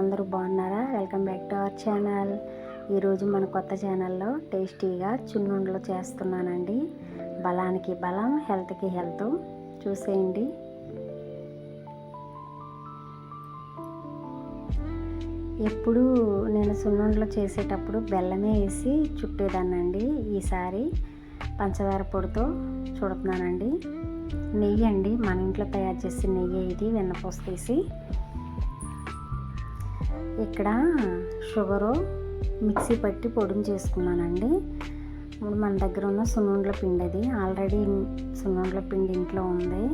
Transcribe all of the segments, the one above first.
అందరూ బాగున్నారా? Welcome back to our channel. ఈరోజు మన కొత్త ఛానల్లో టేస్టీగా చున్నుండలు చేస్తున్నానండి. బలానికి బలం హెల్త్కి హెల్త్. చూసేయండి. ఎప్పుడు నేను సున్నుండలు చేసేటప్పుడు బెల్లమే వేసి చుట్టేదాన్నండి. ఈసారి పంచదార పొడితో చుడుతున్నానండి. నెయ్యి అండి మన ఇంట్లో తయారు చేసే నెయ్యి ఇది వెన్నపూస తీసి. ఇక్కడ షుగరు మిక్సీ పట్టి పొడిని చేసుకున్నానండి. ఇప్పుడు మన దగ్గర ఉన్న సున్నుండ్ల పిండి అది. ఆల్రెడీ సున్నుండ్ల పిండి ఇంట్లో ఉంది.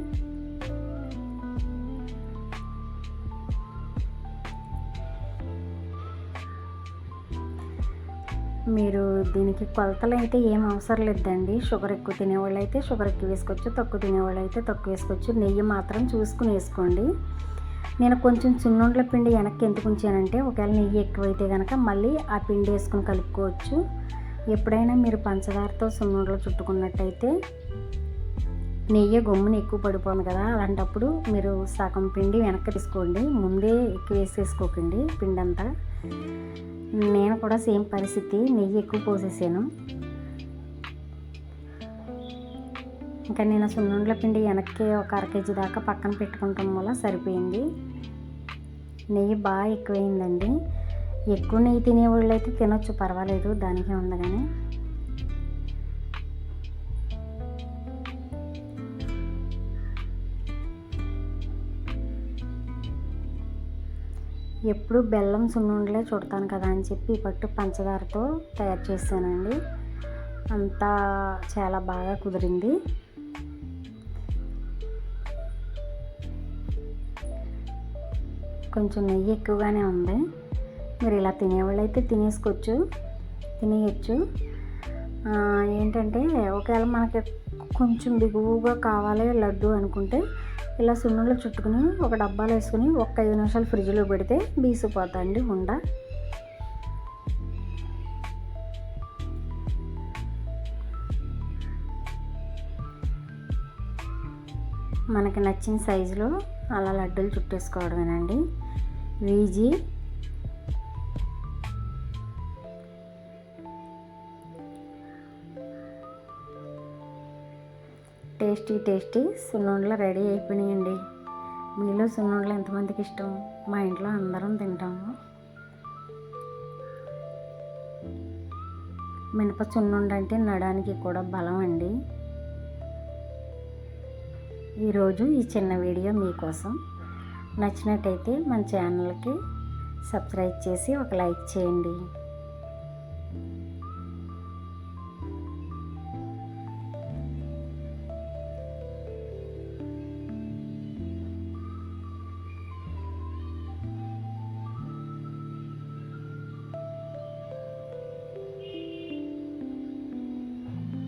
మీరు దీనికి కొలతలు అయితే ఏం అవసరం లేదండి. షుగర్ ఎక్కువ తినేవాళ్ళు అయితే షుగర్ ఎక్కువ వేసుకోవచ్చు తక్కువ తినేవాళ్ళు అయితే తక్కువ వేసుకోవచ్చు. నెయ్యి మాత్రం చూసుకుని వేసుకోండి. నేను కొంచెం సున్నుండ్ల పిండి వెనక్కి ఎందుకు ఉంచానంటే ఒకవేళ నెయ్యి ఎక్కువైతే కనుక మళ్ళీ ఆ పిండి వేసుకుని కలుపుకోవచ్చు. ఎప్పుడైనా మీరు పంచదారతో సున్నుండలు చుట్టుకున్నట్టయితే నెయ్యి గమ్ముని ఎక్కువ పడిపోను కదా అలాంటప్పుడు మీరు సగం పిండి వెనక్కి తీసుకోండి. ముందే ఎక్కువ వేసేసుకోకండి పిండి అంతా నేను కూడా సేమ్ పరిస్థితి నెయ్యి ఎక్కువ పోసేసాను. ఇంకా నేను సున్నుండ్ల పిండి వెనక్కి ఒక అర కేజీ దాకా పక్కన పెట్టుకుంటాం వల్ల సరిపోయింది. నెయ్యి బాగా ఎక్కువైందండి. ఎక్కువ నెయ్యి తినేవాళ్ళు అయితే తినొచ్చు పర్వాలేదు దానికే ఉంది కానీ. ఎప్పుడు బెల్లం సున్నుండలే చుడతాను కదా అని చెప్పి పట్టు పంచదారతో తయారు చేశానండి. అంతా చాలా బాగా కుదిరింది. కొంచెం నెయ్యి ఎక్కువగానే ఉంది. మీరు ఇలా తినేవాళ్ళు అయితే తినేసుకోవచ్చు తినేయచ్చు. ఏంటంటే ఒకవేళ మనకి కొంచెం బిగువుగా కావాలి లడ్డు అనుకుంటే ఇలా సున్నులు చుట్టుకుని ఒక డబ్బాలో వేసుకుని ఒక ఐదు నిమిషాలు ఫ్రిడ్జ్లో పెడితే బీసిపోతాయండి ఉండ. మనకి నచ్చిన సైజులో అలా లడ్డూలు చుట్టేసుకోవడమేనండి. వీజీ టేస్టీ టేస్టీ సున్నుండలు రెడీ అయిపోయినాయండి. మీలో సున్నుండలు ఎంతమందికి ఇష్టం? మా ఇంట్లో అందరం తింటాము. మినప సున్నుండ అంటే నడానికి కూడా బలం అండి. ఈరోజు ఈ చిన్న వీడియో మీకోసం. నచ్చినట్టయితే మన ఛానల్కి సబ్స్క్రైబ్ చేసి ఒక లైక్ చేయండి.